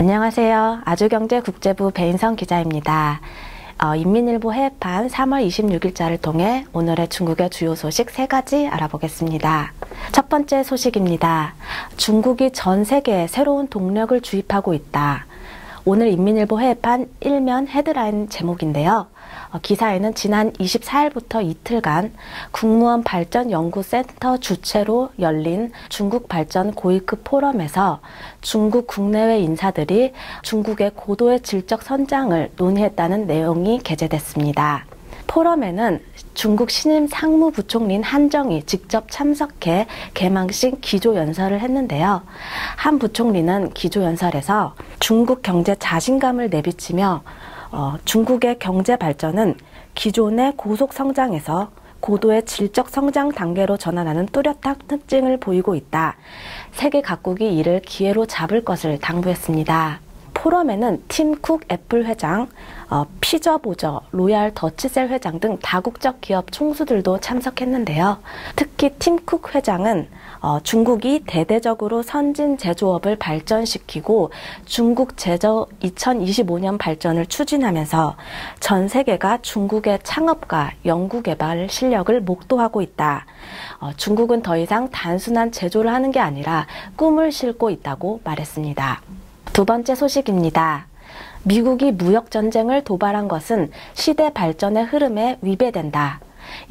안녕하세요. 아주경제국제부 배인성 기자입니다. 어, 인민일보 해외판 3월 26일자를 통해 오늘의 중국의 주요 소식 세 가지 알아보겠습니다. 첫 번째 소식입니다. 중국이 전 세계에 새로운 동력을 주입하고 있다. 오늘 인민일보 해외판 1면 헤드라인 제목인데요. 어, 기사에는 지난 24일부터 이틀간 국무원 발전연구센터 주최로 열린 중국 발전 고위급 포럼에서 중국 국내외 인사들이 중국의 고도의 질적 선장을 논의했다는 내용이 게재됐습니다. 포럼에는 중국 신임 상무부총리인 한정이 직접 참석해 개망식 기조연설을 했는데요. 한 부총리는 기조연설에서 중국 경제 자신감을 내비치며 어, 중국의 경제 발전은 기존의 고속 성장에서 고도의 질적 성장 단계로 전환하는 뚜렷한 특징을 보이고 있다. 세계 각국이 이를 기회로 잡을 것을 당부했습니다. 포럼에는 팀쿡 애플 회장, 어, 피저보저, 로얄 더치셀 회장 등 다국적 기업 총수들도 참석했는데요. 특히 팀쿡 회장은 어, 중국이 대대적으로 선진 제조업을 발전시키고 중국 제조 2025년 발전을 추진하면서 전 세계가 중국의 창업과 연구개발 실력을 목도하고 있다. 어, 중국은 더 이상 단순한 제조를 하는 게 아니라 꿈을 싣고 있다고 말했습니다. 두 번째 소식입니다. 미국이 무역전쟁을 도발한 것은 시대 발전의 흐름에 위배된다.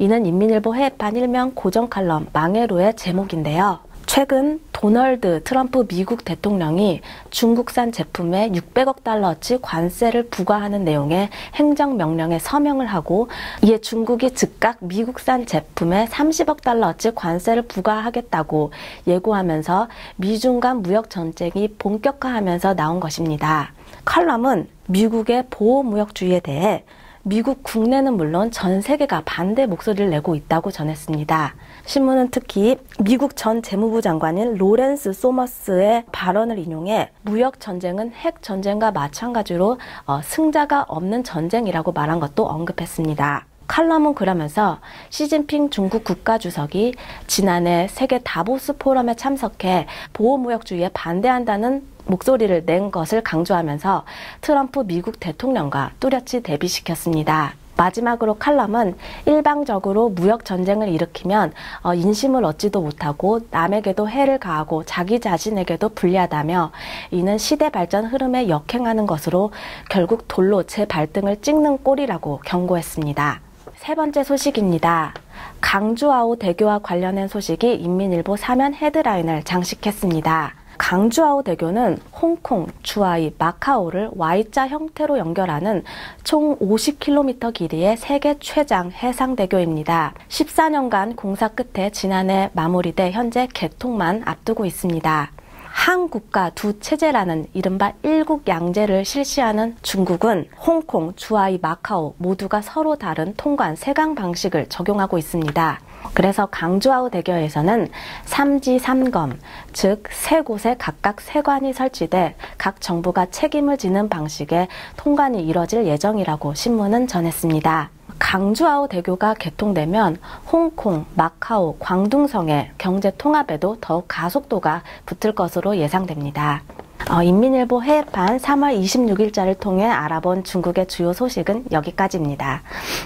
이는 인민일보 해외판 일명 고정 칼럼 망해로의 제목인데요. 최근 도널드 트럼프 미국 대통령이 중국산 제품에 600억 달러치 관세를 부과하는 내용의 행정명령에 서명을 하고 이에 중국이 즉각 미국산 제품에 30억 달러치 관세를 부과하겠다고 예고하면서 미중 간 무역 전쟁이 본격화하면서 나온 것입니다. 칼럼은 미국의 보호무역주의에 대해 미국 국내는 물론 전 세계가 반대 목소리를 내고 있다고 전했습니다. 신문은 특히 미국 전 재무부 장관인 로렌스 소머스의 발언을 인용해 무역 전쟁은 핵 전쟁과 마찬가지로 어, 승자가 없는 전쟁이라고 말한 것도 언급했습니다. 칼럼은 그러면서 시진핑 중국 국가주석이 지난해 세계 다보스 포럼에 참석해 보호무역주의에 반대한다는 목소리를 낸 것을 강조하면서 트럼프 미국 대통령과 뚜렷이 대비시켰습니다. 마지막으로 칼럼은 일방적으로 무역 전쟁을 일으키면 어, 인심을 얻지도 못하고 남에게도 해를 가하고 자기 자신에게도 불리하다며 이는 시대 발전 흐름에 역행하는 것으로 결국 돌로 제 발등을 찍는 꼴이라고 경고했습니다. 세 번째 소식입니다. 강주아오 대교와 관련된 소식이 인민일보 사면 헤드라인을 장식했습니다. 강주아오 대교는 홍콩, 주아이, 마카오를 Y자 형태로 연결하는 총 50km 길이의 세계 최장 해상대교입니다. 14년간 공사 끝에 지난해 마무리돼 현재 개통만 앞두고 있습니다. 한 국가 두 체제라는 이른바 일국 양제를 실시하는 중국은 홍콩, 주아이, 마카오 모두가 서로 다른 통관 세강 방식을 적용하고 있습니다. 그래서 강주아우 대교에서는 삼지삼검, 즉 세 곳에 각각 세관이 설치돼 각 정부가 책임을 지는 방식의 통관이 이뤄질 예정이라고 신문은 전했습니다. 강주아우 대교가 개통되면 홍콩, 마카오, 광둥성의 경제 통합에도 더욱 가속도가 붙을 것으로 예상됩니다. 어, 인민일보 해외판 3월 26일자를 통해 알아본 중국의 주요 소식은 여기까지입니다.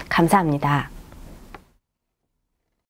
감사합니다.